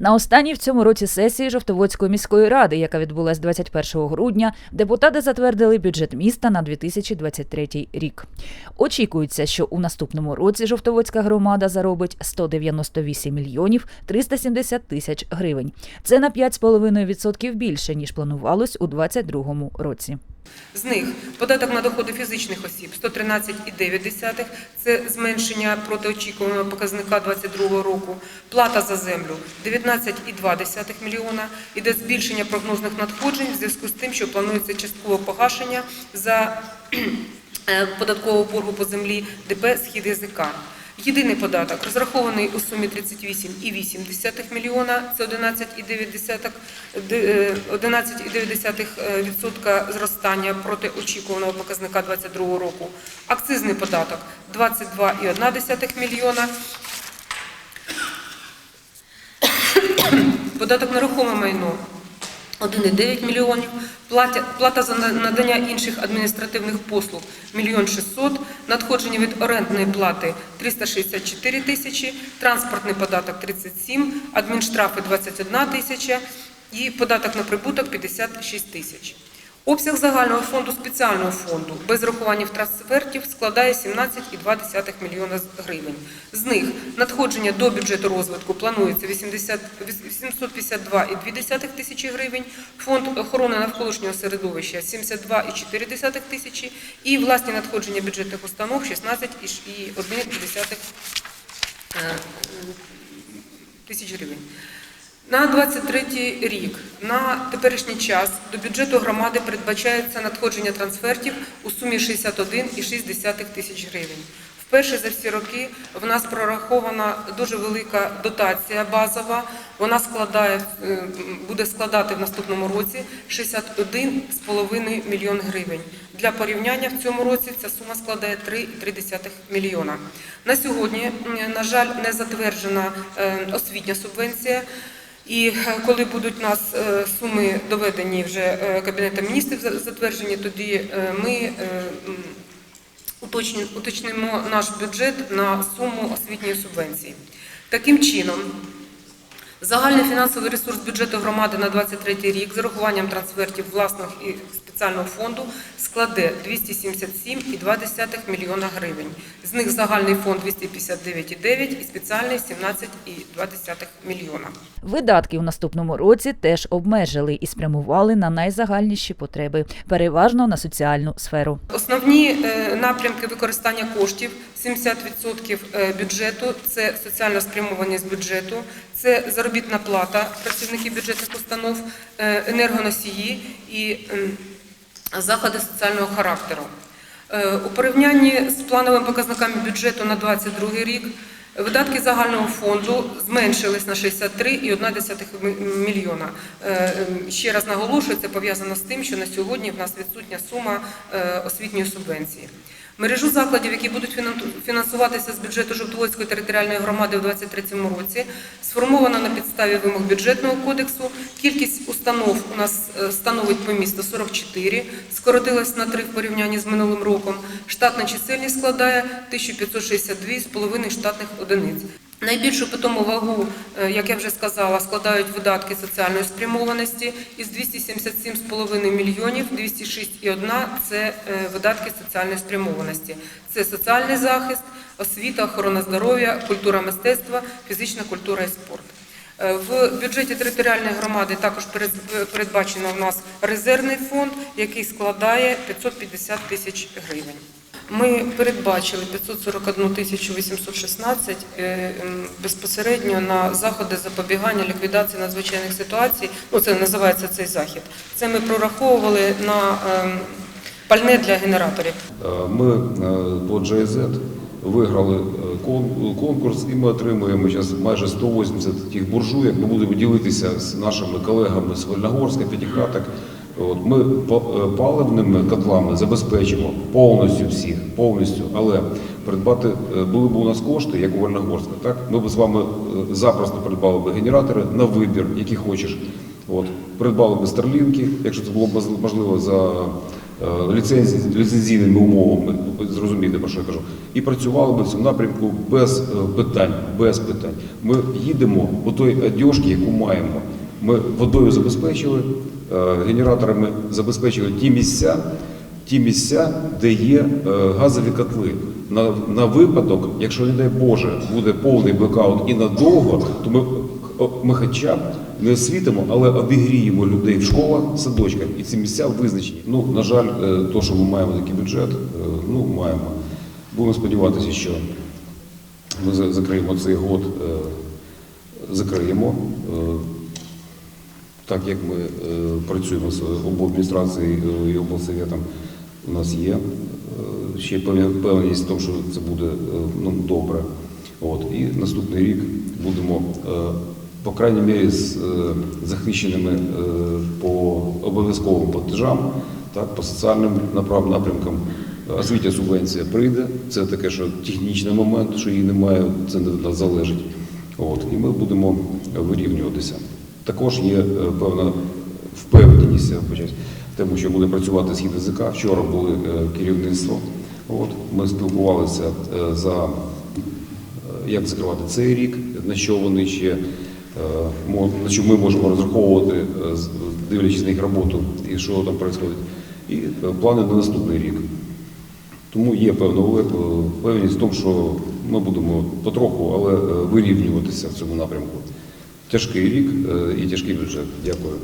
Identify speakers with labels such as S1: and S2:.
S1: На останній в цьому році сесії Жовтоводської міської ради, яка відбулась 21 грудня, депутати затвердили бюджет міста на 2023 рік. Очікується, що у наступному році Жовтоводська громада заробить 198 мільйонів 370 тисяч гривень. Це на 5,5% більше ніж планувалось у 2022 році.
S2: З них податок на доходи фізичних осіб 113,9 – це зменшення проти очікуваного показника 2022 року. Плата за землю 19,2 мільйона. Іде збільшення прогнозних надходжень в зв'язку з тим, що планується часткове погашення за е, податкового боргу по землі ДП «Схід язика». Єдиний податок розрахований у сумі 38,8 мільйона, це 11,9% де- е, 11,9% зростання проти очікуваного показника 2022 року. Акцизний податок 22,1 мільйона. Податок на рухоме майно 1,9 мільйонів, плата за надання інших адміністративних послуг – мільйон 600, надходження від орендної плати – 364 тисячі, транспортний податок – 37, адмінштрафи – 21 тисяча і податок на прибуток – 56 тисяч. Обсяг загального фонду спеціального фонду без рахування трансфертів складає 17,2 мільйона гривень. З них надходження до бюджету розвитку планується 80 752,2 тисячі гривень, фонд охорони навколишнього середовища 72,4 тисячі і власні надходження бюджетних установ 16,1 е, тисяч гривень. На 23 рік на теперішній час до бюджету громади передбачається надходження трансфертів у сумі 61,6 тисяч гривень. Вперше за всі роки в нас прорахована дуже велика дотація базова. Вона складає, е, буде складати в наступному році 61,5 мільйон гривень. Для порівняння в цьому році ця сума складає 3,3 мільйона. На сьогодні, на жаль, не затверджена е, освітня субвенція. І е, коли будуть нас е, суми доведені вже е, Кабінетом міністрів за- затверджені, тоді ми уточнимо наш бюджет на суму освітньої субвенції. Таким чином, загальний фінансовий ресурс бюджету громади на 23 рік з урахуванням трансфертів власного і спеціального фонду складе 277,2 мільйона гривень. З них загальний фонд 259,9 і спеціальний 17,2 мільйона.
S1: Видатки у наступному році теж обмежили і спрямували на найзагальніші потреби, переважно на соціальну сферу.
S2: Основні е, напрямки використання коштів 70% е, бюджету це соціальна спрямованість бюджету, це заробітна плата працівників бюджетних установ, е, енергоносії і заходи соціального характеру. Е, У порівнянні з плановими показниками бюджету на 2022 рік видатки загального фонду зменшились на 63,1 мільйона. Е, Ще раз наголошую, це пов'язано з тим, що на сьогодні в нас відсутня сума освітньої субвенції. Мережу закладів, які будуть фінан- фінансуватися з бюджету Жовтоводської територіальної громади у 2023 році, сформована на підставі вимог бюджетного кодексу. Кількість установ у нас е, становить по місту 44, скоротилась на 3 в порівнянні з минулим роком. Штатна чисельність складає 1562,5 штатних одиниць. Найбільшу питому вагу, е, як я вже сказала, складають видатки соціальної спрямованості. Із 277,5 мільйонів 206,1 – це е, видатки соціальної спрямованості. Це соціальний захист, освіта, охорона здоров'я, культура мистецтва, фізична культура і спорт. Е, В бюджеті територіальної громади також перед- передбачено в нас резервний фонд, який складає 550 тисяч гривень. Ми передбачили 541 тисячу 816 е, безпосередньо на заходи запобігання ліквідації надзвичайних ситуацій. Ну, це називається цей захід. Це ми прораховували на ем, пальне для генераторів.
S3: Е, Ми е, по GIZ виграли кон- конкурс і ми отримуємо зараз майже 180 тих буржуєк. Ми будемо ділитися з нашими колегами з Вольногорська, П'ятихаток. От ми е, паливними котлами забезпечимо повністю всіх, повністю, але придбати е, були б у нас кошти, як у Вольногорська, так ми б з вами е, запросто придбали б генератори на вибір, які хочеш. От придбали б старлінки, якщо це було б можливо за ліцензійними умовами, зрозумієте, про що я кажу, і працювали би в цьому напрямку без питань, без питань. Ми їдемо по той одежці, яку маємо. Ми водою забезпечили, генераторами забезпечили ті місця, ті місця, де є е, газові котли. На, на випадок, якщо, не дай Боже, буде повний блекаут і надовго, то ми, ми хоча б не освітимо, але обігріємо людей в школах, садочках, і ці місця визначені. Ну, на жаль, е, то, що ми маємо такий бюджет, е, ну, маємо. Будемо сподіватися, що ми закриємо цей год, е, закриємо. Так як ми е, працюємо з обладміністрацією і облсоветом, у нас є е, ще впевненість в тому, що це буде е, ну, добре. От. І наступний рік будемо, по крайній мірі, з захищеними по обов'язковим платежам, так, по соціальним напрямкам. Освітня субвенція прийде. Це таке, що технічний момент, що її немає, це не залежить. От, і ми будемо вирівнюватися. Також є е, певна впевненість в тому, що буде працювати схід язика. Вчора були е, керівництво. От, ми спілкувалися е, за як закривати цей рік, на що вони ще на що ми можемо розраховувати, дивлячись на їх роботу і що там відбувається. І плани на наступний рік. Тому є певна впевненість в тому, що ми будемо потроху, але вирівнюватися в цьому напрямку. Тяжкий рік е, і тяжкий бюджет. Дякую.